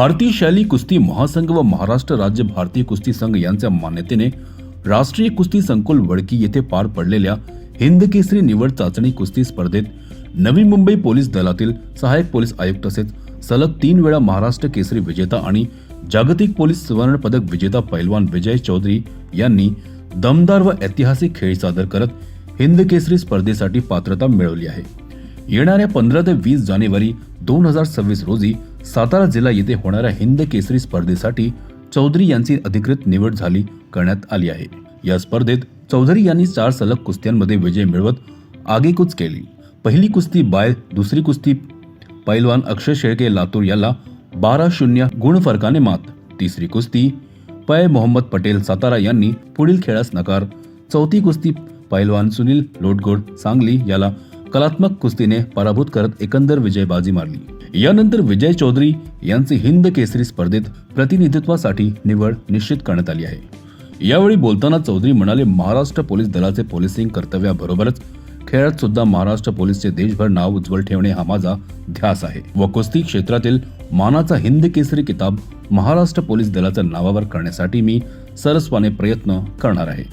भारतीय शैली कुस्ती महासंघ व महाराष्ट्र राज्य भारतीय कुस्ती संघ यांच्या मान्यतेने राष्ट्रीय कुस्ती संकुल वडकी येथे पार पडलेल्या हिंद केसरी निवड चाचणी कुस्ती स्पर्धेत नवी मुंबई पोलीस दलातील सहाय्यक पोलीस आयुक्त तसेच सलग तीन वेळा महाराष्ट्र केसरी विजेता आणि जागतिक पोलीस सुवर्ण पदक विजेता पैलवान विजय चौधरी यांनी दमदार व ऐतिहासिक खेळ सादर करत हिंद केसरी स्पर्धेसाठी पात्रता मिळवली आहे. येणाऱ्या पंधरा ते वीस जानेवारी दोन हजार सव्वीस रोजी सातारा जिल्हा येथे होणाऱ्या हिंद केसरी स्पर्धेसाठी चौधरी यांची अधिकृत निवड झाली करण्यात आली आहे. या स्पर्धेत चौधरी यांनी चार सलग कुस्त्यांमध्ये विजय मिळवत आगेकूच केली. पहिली कुस्ती बाय दुसरी कुस्ती पैलवान अक्षय शेळके लातूर याला बारा शून्य गुण फरकाने मात. तिसरी कुस्ती पय मोहम्मद पटेल सातारा यांनी पुढील खेळास नकार. चौथी कुस्ती पैलवान सुनील लोटगोड सांगली याला कलात्मक कुस्तीने पराभूत करत एकंदर विजयबाजी मारली. यानंतर विजय चौधरी यांचे हिंद केसरी स्पर्धेत प्रतिनिधित्वासाठी निवड निश्चित करण्यात आली आहे. यावेळी बोलताना चौधरी म्हणाले महाराष्ट्र पोलीस दलाचे पोलिसिंग कर्तव्याबरोबरच खेळात सुद्धा महाराष्ट्र पोलीसचे देशभर नाव उज्ज्वल ठेवणे हा माझा ध्यास आहे. व कुस्ती क्षेत्रातील मानाचा हिंद केसरी किताब महाराष्ट्र पोलीस दलाच्या नावावर करण्यासाठी मी सरस्वाने प्रयत्न करणार आहे.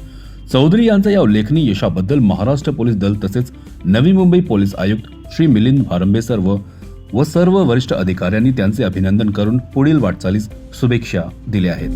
चौधरी यांचा या उल्लेखनीय यशाबद्दल महाराष्ट्र पोलीस दल तसेच नवी मुंबई पोलीस आयुक्त श्री मिलिंद भारंबे सर्व व सर्व वरिष्ठ अधिकाऱ्यांनी त्यांचे अभिनंदन करून पुढील वाटचालीस शुभेच्छा दिल्या आहेत.